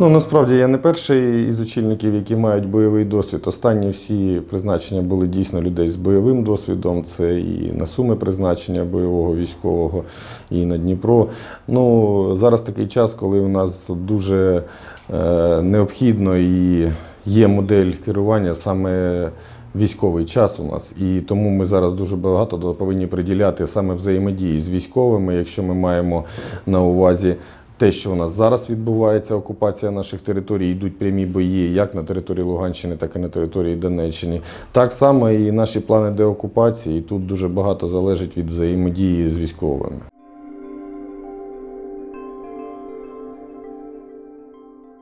Ну насправді я не перший із очільників, які мають бойовий досвід. Останні всі призначення були дійсно людей з бойовим досвідом. Це і на суми призначення бойового військового, і на Дніпро. Ну зараз такий час, коли у нас дуже е, необхідно і є модель керування саме. Військовий час у нас, і тому ми зараз дуже багато повинні приділяти саме взаємодії з військовими, якщо ми маємо на увазі те, що у нас зараз відбувається, окупація наших територій, йдуть прямі бої як на території Луганщини, так і на території Донеччини. Так само і наші плани деокупації. І тут дуже багато залежить від взаємодії з військовими.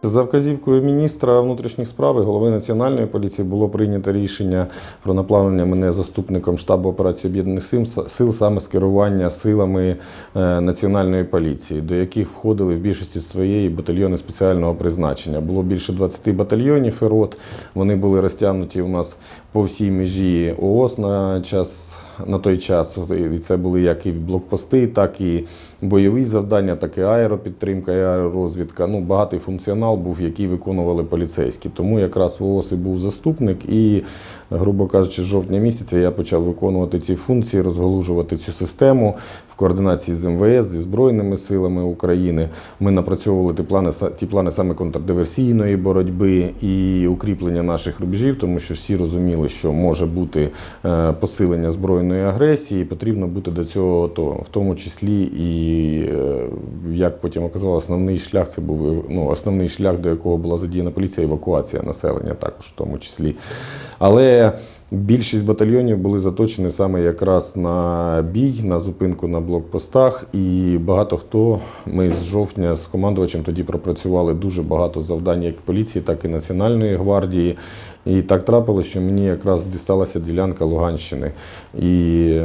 За вказівкою міністра внутрішніх справ і голови національної поліції було прийнято рішення про направлення мене заступником штабу операції об'єднаних сил саме з керування силами е, національної поліції, до яких входили в більшості своєї батальйони спеціального призначення. Було більше 20 батальйонів і рот. Вони були розтягнуті у нас по всій межі ООС на час. На той час і це були як і блокпости, так і бойові завдання, так і аеропідтримка, і аеророзвідка. Ну, багатий функціонал був, який виконували поліцейські. Тому якраз в ООС і був заступник, і, грубо кажучи, з жовтня місяця я почав виконувати ці функції, розголужувати цю систему в координації з МВС, зі Збройними силами України. Ми напрацьовували ті плани, ті плани саме контрдиверсійної боротьби і укріплення наших рубежів, тому що всі розуміли, що може бути е, посилення збройної агресії, потрібно бути до цього то, в тому числі і е, як потім оказалось, основний шлях це був ну, основний шлях, до якого була задіяна поліція, евакуація населення, також в тому числі. Але Більшість батальйонів були заточені саме якраз на бій, на зупинку на блокпостах. І багато хто ми з жовтня з командувачем тоді пропрацювали дуже багато завдань як поліції, так і Національної гвардії. І так трапилося, що мені якраз дісталася ділянка Луганщини. І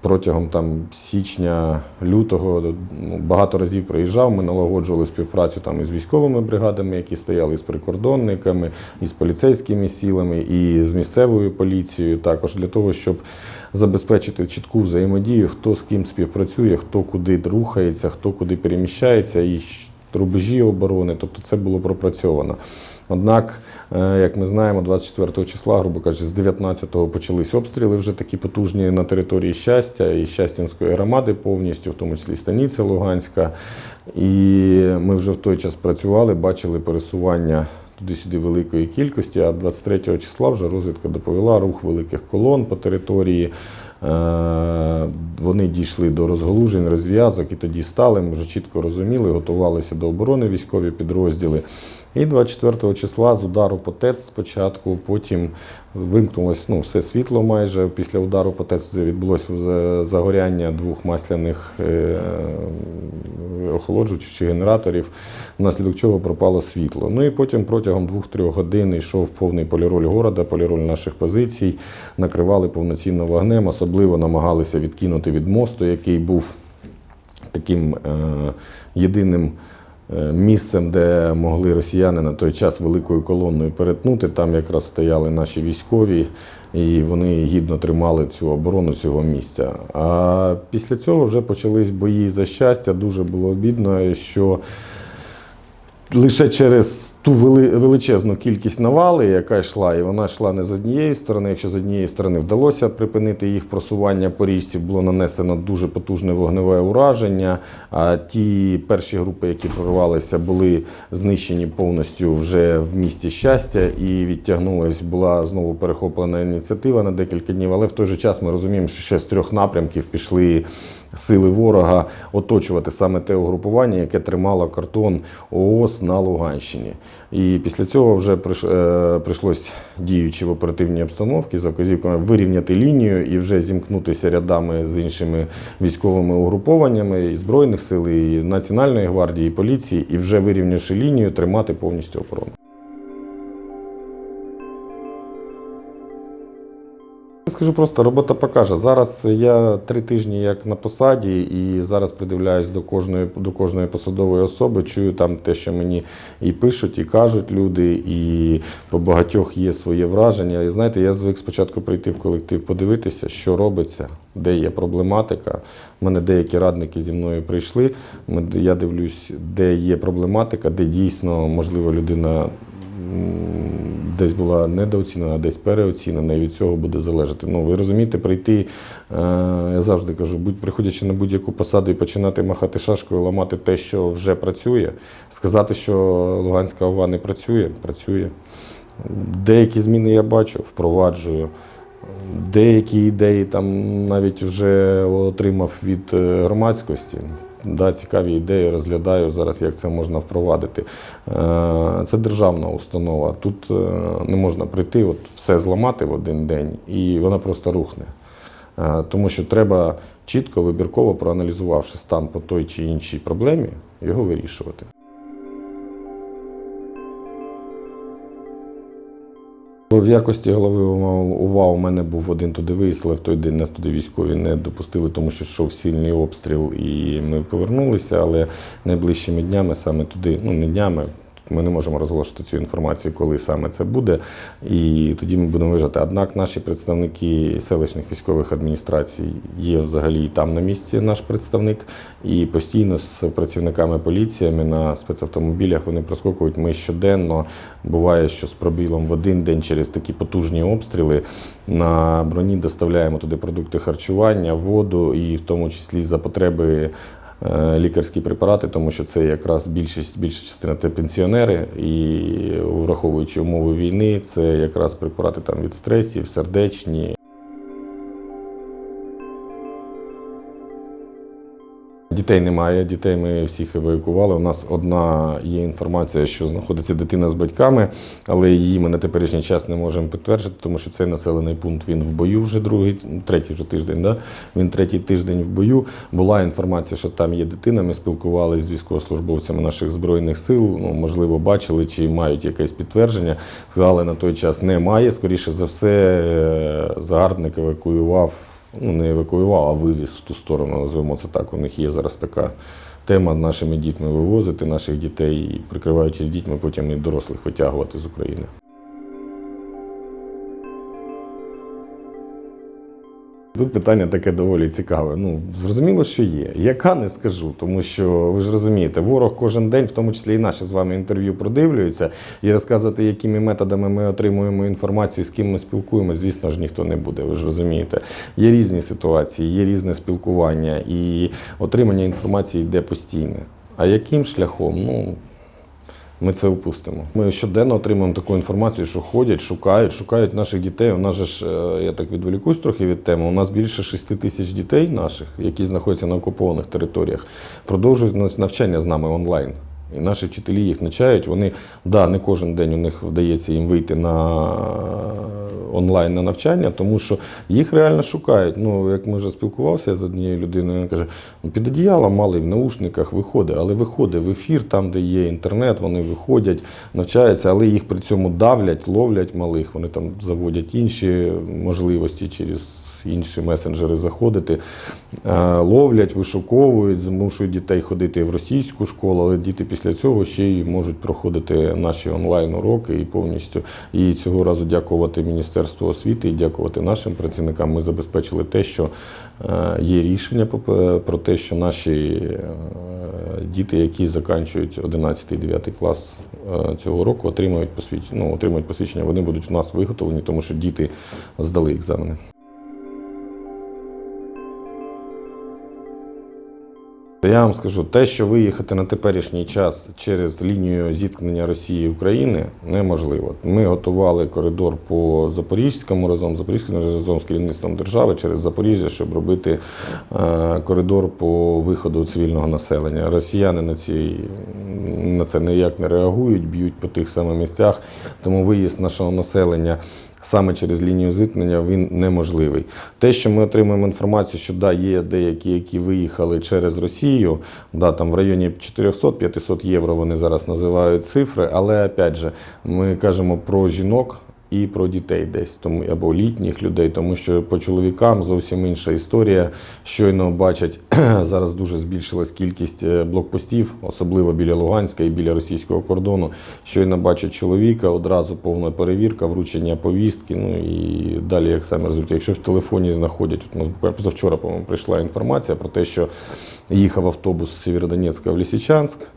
протягом там січня, лютого ну, багато разів приїжджав. Ми налагоджували співпрацю там із військовими бригадами, які стояли з прикордонниками, із поліцейськими силами, і з місцевою поліцією, також для того, щоб забезпечити чітку взаємодію, хто з ким співпрацює, хто куди рухається, хто куди переміщається. і Рубежі оборони, тобто це було пропрацьовано. Однак, е, як ми знаємо, 24 числа, грубо кажучи, з 19-го почались обстріли вже такі потужні на території щастя і Щастянської громади повністю, в тому числі Станиця Луганська. І ми вже в той час працювали, бачили пересування туди-сюди великої кількості, а 23 числа вже розвідка доповіла рух великих колон по території. Е, Вони дійшли до розгалужень, розв'язок і тоді стали. Ми вже чітко розуміли, готувалися до оборони військові підрозділи. І 24 числа з удару по ТЕЦ спочатку, потім вимкнулося ну, все світло майже. Після удару по ТЕЦ відбулося загоряння двох масляних е, охолоджувачів чи генераторів, внаслідок чого пропало світло. Ну і потім протягом 2-3 годин йшов повний поліроль города, поліроль наших позицій, накривали повноцінно вогнем, особливо намагалися відкинути від мосту, який був таким е, єдиним. Е, Місцем, де могли росіяни на той час великою колонною перетнути, там якраз стояли наші військові, і вони гідно тримали цю оборону цього місця. А після цього вже почались бої за щастя. Дуже було обідно, що лише через ту величезну кількість навали, яка йшла, і вона йшла не з однієї сторони. Якщо з однієї сторони вдалося припинити їх просування по річці, було нанесено дуже потужне вогневе ураження. А ті перші групи, які прорвалися, були знищені повністю вже в місті щастя, і відтягнулась, була знову перехоплена ініціатива на декілька днів. Але в той же час ми розуміємо, що ще з трьох напрямків пішли сили ворога оточувати саме те угрупування, яке тримало картон ООС на Луганщині. І після цього вже приш- е, прийшлось, діючи в оперативній обстановці, за вказівками вирівняти лінію і вже зімкнутися рядами з іншими військовими угрупованнями і Збройних сил, і Національної гвардії, і поліції, і вже вирівнявши лінію, тримати повністю оборону. Скажу просто, робота покаже. Зараз я три тижні як на посаді, і зараз придивляюсь до кожної до кожної посадової особи. Чую там те, що мені і пишуть, і кажуть люди, і по багатьох є своє враження. І знаєте, я звик спочатку прийти в колектив, подивитися, що робиться, де є проблематика. У мене деякі радники зі мною прийшли. Я дивлюсь, де є проблематика, де дійсно можливо людина десь була недооцінена, десь переоцінена, і від цього буде залежати. Ну, ви розумієте, прийти, е, я завжди кажу, приходячи на будь-яку посаду і починати махати шашкою, ламати те, що вже працює, сказати, що Луганська ОВА не працює, працює. Деякі зміни я бачу, впроваджую. Деякі ідеї там навіть вже отримав від е, громадськості. Да, цікаві ідеї розглядаю зараз, як це можна впровадити. Е, Це державна установа. Тут е, не можна прийти, от все зламати в один день, і вона просто рухне. Е, Тому що треба чітко, вибірково проаналізувавши стан по той чи іншій проблемі, його вирішувати. В якості голови УВА у мене був один туди виїзд, але в той день нас туди військові не допустили, тому що йшов сильний обстріл, і ми повернулися. Але найближчими днями саме туди, ну не днями. Ми не можемо розголошувати цю інформацію, коли саме це буде, і тоді ми будемо виїжджати. Однак наші представники селищних військових адміністрацій є взагалі і там на місці наш представник, і постійно з працівниками поліціями на спецавтомобілях вони проскокують. Ми щоденно буває, що з пробілом в один день через такі потужні обстріли на броні доставляємо туди продукти харчування, воду і в тому числі за потреби. Е, Лікарські препарати, тому що це якраз більшість більша частина це пенсіонери, і враховуючи умови війни, це якраз препарати там від стресів, сердечні, Дітей немає, дітей ми всіх евакуювали. У нас одна є інформація, що знаходиться дитина з батьками, але її ми на теперішній час не можемо підтвердити, тому що цей населений пункт він в бою вже другий, третій вже тиждень. Да? Він третій тиждень в бою. Була інформація, що там є дитина. Ми спілкувалися з військовослужбовцями наших збройних сил. Ну, можливо, бачили чи мають якесь підтвердження. Сказали, на той час немає. Скоріше за все, е, загарбник евакуював ну, не евакуював, а вивіз в ту сторону, назвемо це так. У них є зараз така тема нашими дітьми вивозити наших дітей і прикриваючись дітьми, потім і дорослих витягувати з України. Тут питання таке доволі цікаве. Ну, зрозуміло, що є. Яка не скажу, тому що ви ж розумієте, ворог кожен день, в тому числі і наше з вами інтерв'ю, продивлюється і розказувати, якими методами ми отримуємо інформацію, з ким ми спілкуємося, звісно ж, ніхто не буде. Ви ж розумієте. Є різні ситуації, є різне спілкування, і отримання інформації йде постійне. А яким шляхом? Ну, ми це упустимо. Ми щоденно отримуємо таку інформацію, що ходять, шукають, шукають наших дітей. У нас же ж, е, я так відволікусь трохи від теми. У нас більше 6 тисяч дітей наших, які знаходяться на окупованих територіях, продовжують навчання з нами онлайн. І наші вчителі їх навчають. Вони, да, не кожен день у них вдається їм вийти на онлайн на навчання, тому що їх реально шукають. Ну, як ми вже спілкувалися з однією людиною, вона каже, ну, під одіялом малий в наушниках виходить, але виходить в ефір, там, де є інтернет, вони виходять, навчаються, але їх при цьому давлять, ловлять малих, вони там заводять інші можливості через. Інші месенджери заходити, Е, ловлять, вишуковують, змушують дітей ходити в російську школу, але діти після цього ще й можуть проходити наші онлайн-уроки і повністю. І цього разу дякувати Міністерству освіти і дякувати нашим працівникам. Ми забезпечили те, що е, є рішення про те, що наші е, діти, які закінчують 11-9 клас е, цього року, отримують посвідчення. Ну, отримують посвідчення. Вони будуть в нас виготовлені, тому що діти здали екзамени. Я вам скажу, те, що виїхати на теперішній час через лінію зіткнення Росії і України, неможливо. Ми готували коридор по Запорізькому разом Запорізьким разом з керівництвом держави через Запоріжжя, щоб робити е, коридор по виходу цивільного населення. Росіяни на, ці, на це ніяк не реагують, б'ють по тих самих місцях, тому виїзд нашого населення саме через лінію зіткнення він неможливий. Те, що ми отримуємо інформацію, що да, є деякі, які виїхали через Росію, да, там в районі 400-500 євро вони зараз називають цифри, але опять же, ми кажемо про жінок. І про дітей десь тому або літніх людей, тому що по чоловікам зовсім інша історія. Щойно бачать зараз дуже збільшилась кількість е, блокпостів, особливо біля Луганська і біля російського кордону. Щойно бачать чоловіка, одразу повна перевірка, вручення повістки. Ну і далі, як самі розумієте, якщо в телефоні знаходять, от у нас буквально позавчора, по-моєму, прийшла інформація про те, що їхав автобус з Сєвєродонецька в Лісичанськ.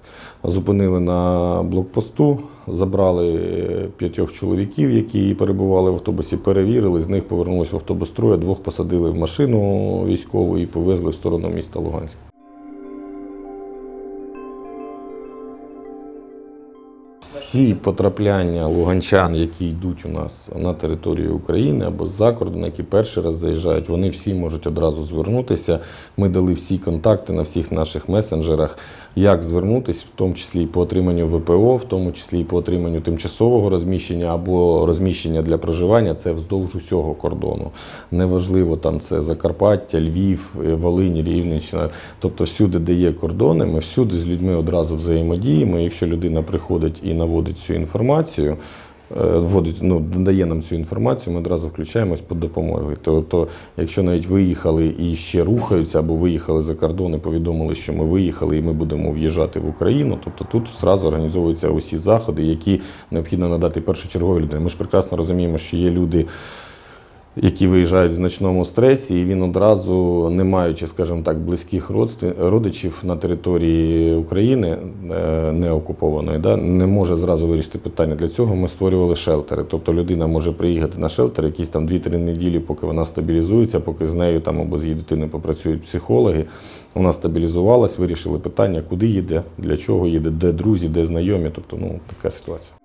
Зупинили на блокпосту, забрали е, п'ятьох чоловіків, які перебували в автобусі, перевірили. З них повернулися в автобус троє, двох посадили в машину військову і повезли в сторону міста Луганськ. Всі потрапляння луганчан, які йдуть у нас на територію України або з-за кордону, які перший раз заїжджають, вони всі можуть одразу звернутися. Ми дали всі контакти на всіх наших месенджерах, як звернутися, в тому числі і по отриманню ВПО, в тому числі і по отриманню тимчасового розміщення або розміщення для проживання. Це вздовж усього кордону. Неважливо, там це Закарпаття, Львів, е, Волинь, Рівненщина. Тобто всюди, де є кордони, ми всюди з людьми одразу взаємодіємо. Якщо людина приходить і наводить цю інформацію. е, Вводить, ну, дає нам цю інформацію, ми одразу включаємось по допомогою. Тобто, якщо навіть виїхали і ще рухаються, або виїхали за кордон і повідомили, що ми виїхали і ми будемо в'їжджати в Україну, тобто тут зразу організовуються усі заходи, які необхідно надати першочергові людини. Ми ж прекрасно розуміємо, що є люди, які виїжджають в значному стресі, і він одразу, не маючи, скажімо так, близьких родичів на території України е, не окупованої, да, не може зразу вирішити питання. Для цього ми створювали шелтери. Тобто людина може приїхати на шелтер якісь там 2-3 неділі, поки вона стабілізується, поки з нею там або з її дитиною попрацюють психологи. Вона стабілізувалась, вирішили питання, куди їде, для чого їде, де друзі, де знайомі. Тобто, ну така ситуація.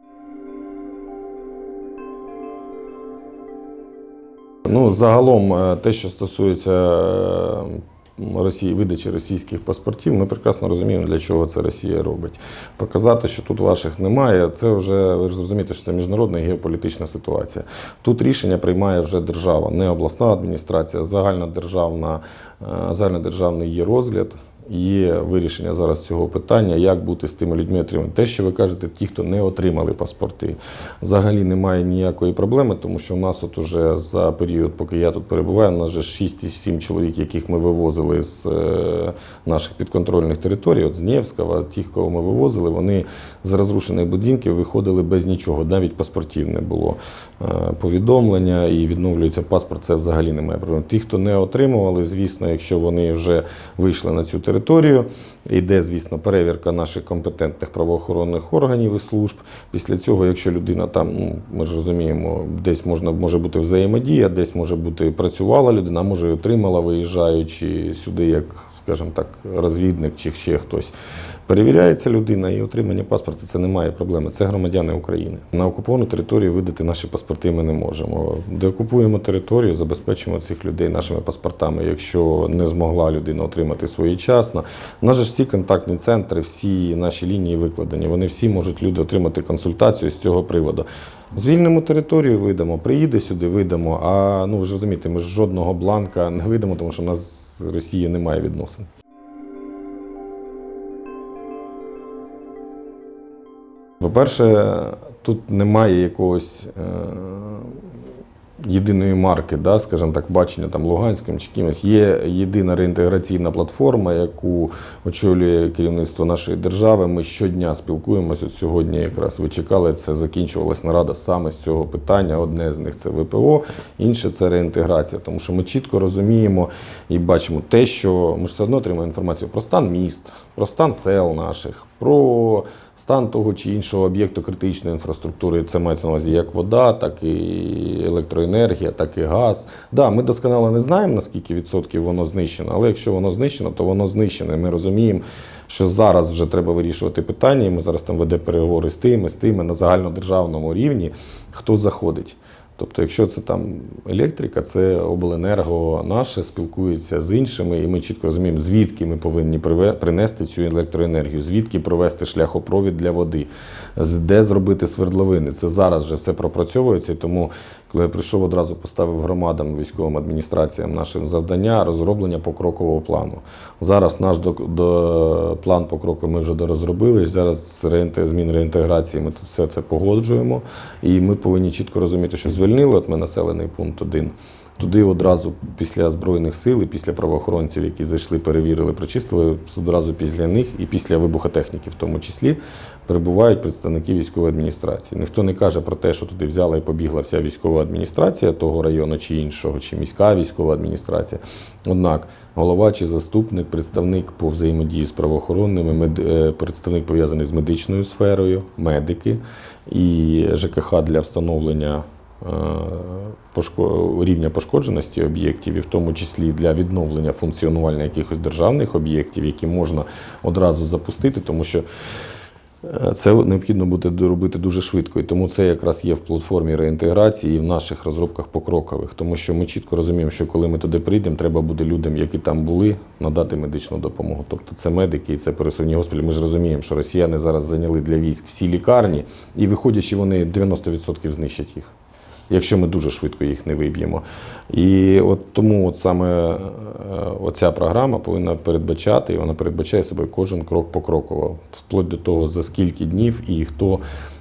Ну, загалом, е, те, що стосується е, Росії, видачі російських паспортів, ми прекрасно розуміємо, для чого це Росія робить. Показати, що тут ваших немає, це вже ви ж зрозумієте, що це міжнародна геополітична ситуація. Тут рішення приймає вже держава, не обласна адміністрація, загальнодержавна, е, загальнодержавний є розгляд. Є вирішення зараз цього питання, як бути з тими людьми отримати. Те, що ви кажете, ті, хто не отримали паспорти, взагалі немає ніякої проблеми, тому що в нас от уже за період, поки я тут перебуваю, у нас вже 6-7 чоловік, яких ми вивозили з е, наших підконтрольних територій, от з Нєвського, тих, кого ми вивозили, вони з розрушених будинків виходили без нічого, навіть паспортів не було. Е, повідомлення і відновлюється паспорт, це взагалі немає проблем. Ті, хто не отримували, звісно, якщо вони вже вийшли на цю територію, йде, звісно, перевірка наших компетентних правоохоронних органів і служб. Після цього, якщо людина там, ну ми ж розуміємо, десь можна може бути взаємодія, десь може бути працювала людина, може отримала, виїжджаючи сюди, як скажімо так, розвідник чи ще хтось. Перевіряється людина і отримання паспорта це немає проблеми. Це громадяни України. На окуповану територію видати наші паспорти ми не можемо. Деокупуємо територію, забезпечимо цих людей нашими паспортами, якщо не змогла людина отримати своєчасно. Ж всі контактні центри, всі наші лінії викладені. Вони всі можуть люди отримати консультацію з цього приводу. Звільнимо територію, видамо, приїде сюди, видамо. А ну ви ж розумієте, ми ж жодного бланка не видамо, тому що в нас з Росією немає відносин. По-перше, тут немає якогось е, єдиної марки, да, скажімо так, бачення там Луганським чи кимось. Є єдина реінтеграційна платформа, яку очолює керівництво нашої держави. Ми щодня спілкуємося. От сьогодні якраз ви чекали, це закінчувалась нарада саме з цього питання. Одне з них це ВПО, інше це реінтеграція. Тому що ми чітко розуміємо і бачимо те, що ми ж все одно отримуємо інформацію про стан міст, про стан сел наших, про стан того чи іншого об'єкту критичної інфраструктури. Це мається на увазі як вода, так і електроенергія, так і газ. Да, ми досконало не знаємо, наскільки відсотків воно знищено, але якщо воно знищено, то воно знищено. Ми розуміємо, що зараз вже треба вирішувати питання, і ми зараз там веде переговори з тими, з тими на загальнодержавному рівні, хто заходить. Тобто, якщо це там електрика, це обленерго наше спілкується з іншими, і ми чітко розуміємо, звідки ми повинні принести цю електроенергію, звідки провести шляхопровід для води, де зробити свердловини. Це зараз вже все пропрацьовується. Тому, коли я прийшов, одразу поставив громадам, військовим адміністраціям нашим завдання розроблення покрокового плану. Зараз наш до, до план покроковий ми вже дорозробили. Зараз реінте- змін реінтеграції ми тут все це погоджуємо. І ми повинні чітко розуміти, що звільнили от ми населений пункт один. Туди одразу після збройних сил і після правоохоронців, які зайшли, перевірили, прочистили, одразу після них і після вибухотехніки, в тому числі, перебувають представники військової адміністрації. Ніхто не каже про те, що туди взяла і побігла вся військова адміністрація того району чи іншого, чи міська військова адміністрація. Однак голова чи заступник, представник по взаємодії з правоохоронними, мед- е, представник пов'язаний з медичною сферою, медики і ЖКХ для встановлення рівня пошкодженості об'єктів, і в тому числі для відновлення функціонування якихось державних об'єктів, які можна одразу запустити, тому що е, це необхідно буде робити дуже швидко. І тому це якраз є в платформі реінтеграції і в наших розробках покрокових. Тому що ми чітко розуміємо, що коли ми туди прийдемо, треба буде людям, які там були, надати медичну допомогу. Тобто це медики і це пересувні госпіталі. Ми ж розуміємо, що росіяни зараз зайняли для військ всі лікарні, і виходячи, вони 90% знищать їх. Якщо ми дуже швидко їх не виб'ємо. І от тому от саме е, оця програма повинна передбачати, і вона передбачає себе кожен крок покроково, вплоть до того, за скільки днів і хто,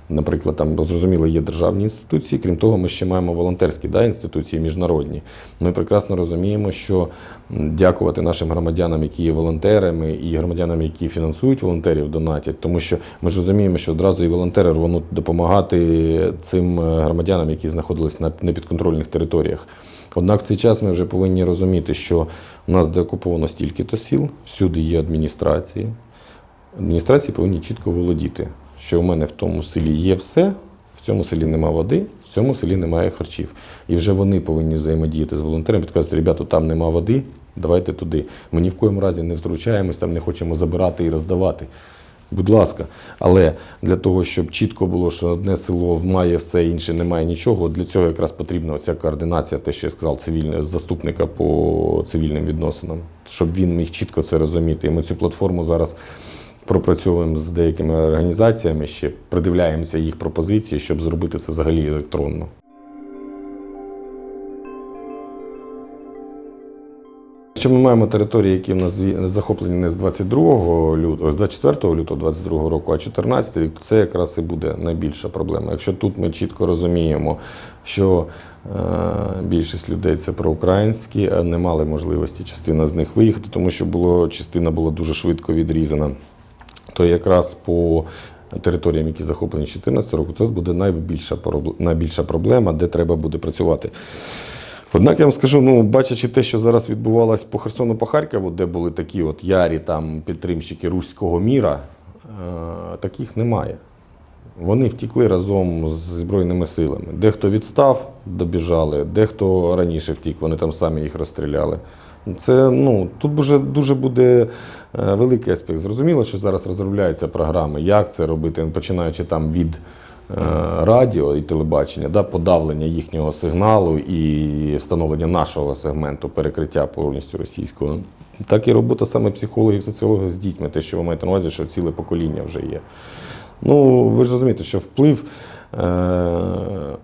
наприклад, там зрозуміло, є державні інституції. Крім того, ми ще маємо волонтерські да, інституції міжнародні. Ми прекрасно розуміємо, що дякувати нашим громадянам, які є волонтерами, і громадянам, які фінансують волонтерів, донатять, тому що ми ж розуміємо, що одразу і волонтери рвануть допомагати цим е, громадянам, які знаходились на непідконтрольних територіях. Однак в цей час ми вже повинні розуміти, що у нас деокуповано стільки-то сіл, всюди є адміністрації. Адміністрації повинні чітко володіти, що у мене в тому селі є все, в цьому селі нема води, в цьому селі немає харчів. І вже вони повинні взаємодіяти з волонтерами, підказати, ребята, там нема води, давайте туди. Ми ні в коєму разі не втручаємось, там не хочемо забирати і роздавати. Будь ласка, але для того, щоб чітко було, що одне село має все, інше немає нічого, для цього якраз потрібна ця координація, те, що я сказав, цивільне, заступника по цивільним відносинам, щоб він міг чітко це розуміти. І ми цю платформу зараз пропрацьовуємо з деякими організаціями, ще придивляємося їх пропозиції, щоб зробити це взагалі електронно. Якщо ми маємо території, які в нас захоплені не з 22 лютого, з 24 лютого 22 року, а 14 рік, це якраз і буде найбільша проблема. Якщо тут ми чітко розуміємо, що е, більшість людей це проукраїнські, не мали можливості частина з них виїхати, тому що було, частина була дуже швидко відрізана, то якраз по територіям, які захоплені з 14 року, це буде найбільша, найбільша проблема, де треба буде працювати. Однак я вам скажу, ну, бачачи те, що зараз відбувалось по Херсону, по Харкову, де були такі от ярі там підтримщики руського міра, е, таких немає. Вони втікли разом з Збройними силами. Дехто відстав, добіжали, дехто раніше втік, вони там самі їх розстріляли. Це ну тут дуже, дуже буде е, великий аспект. Зрозуміло, що зараз розробляються програми, як це робити, починаючи там від е, радіо і телебачення, да, подавлення їхнього сигналу і встановлення нашого сегменту, перекриття повністю російського. Так і робота саме психологів, соціологів з дітьми, те, що ви маєте на увазі, що ціле покоління вже є. Ну, ви ж розумієте, що вплив е-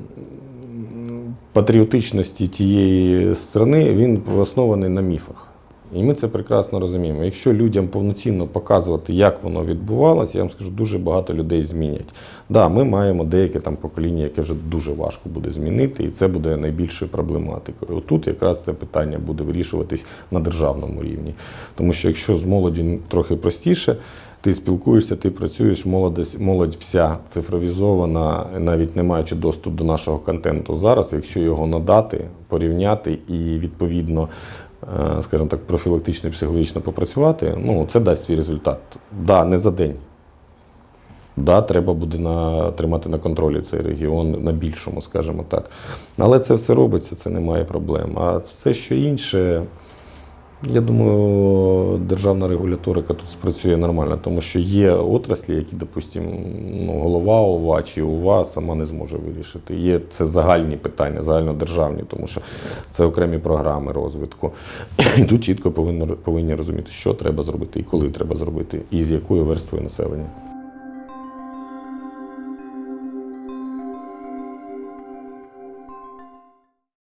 патріотичності тієї страни він оснований на міфах. І ми це прекрасно розуміємо. Якщо людям повноцінно показувати, як воно відбувалося, я вам скажу, дуже багато людей змінять. Да, ми маємо деяке там покоління, яке вже дуже важко буде змінити, і це буде найбільшою проблематикою. Тут якраз це питання буде вирішуватись на державному рівні. Тому що якщо з молоді трохи простіше, ти спілкуєшся, ти працюєш, молодь, молодь вся цифровізована, навіть не маючи доступ до нашого контенту зараз, якщо його надати, порівняти і відповідно, е, скажімо так, профілактично і психологічно попрацювати, ну це дасть свій результат. Да, не за день. Да, треба буде на, тримати на контролі цей регіон на більшому, скажімо так. Але це все робиться, це немає проблем. А все, що інше, Я думаю, державна регуляторика тут спрацює нормально, тому що є отраслі, які, допустимо, ну, голова ОВА чи УВА сама не зможе вирішити. Є це загальні питання, загальнодержавні, тому що це окремі програми розвитку. І тут чітко повинно, повинні розуміти, що треба зробити і коли треба зробити, і з якою верствою населення.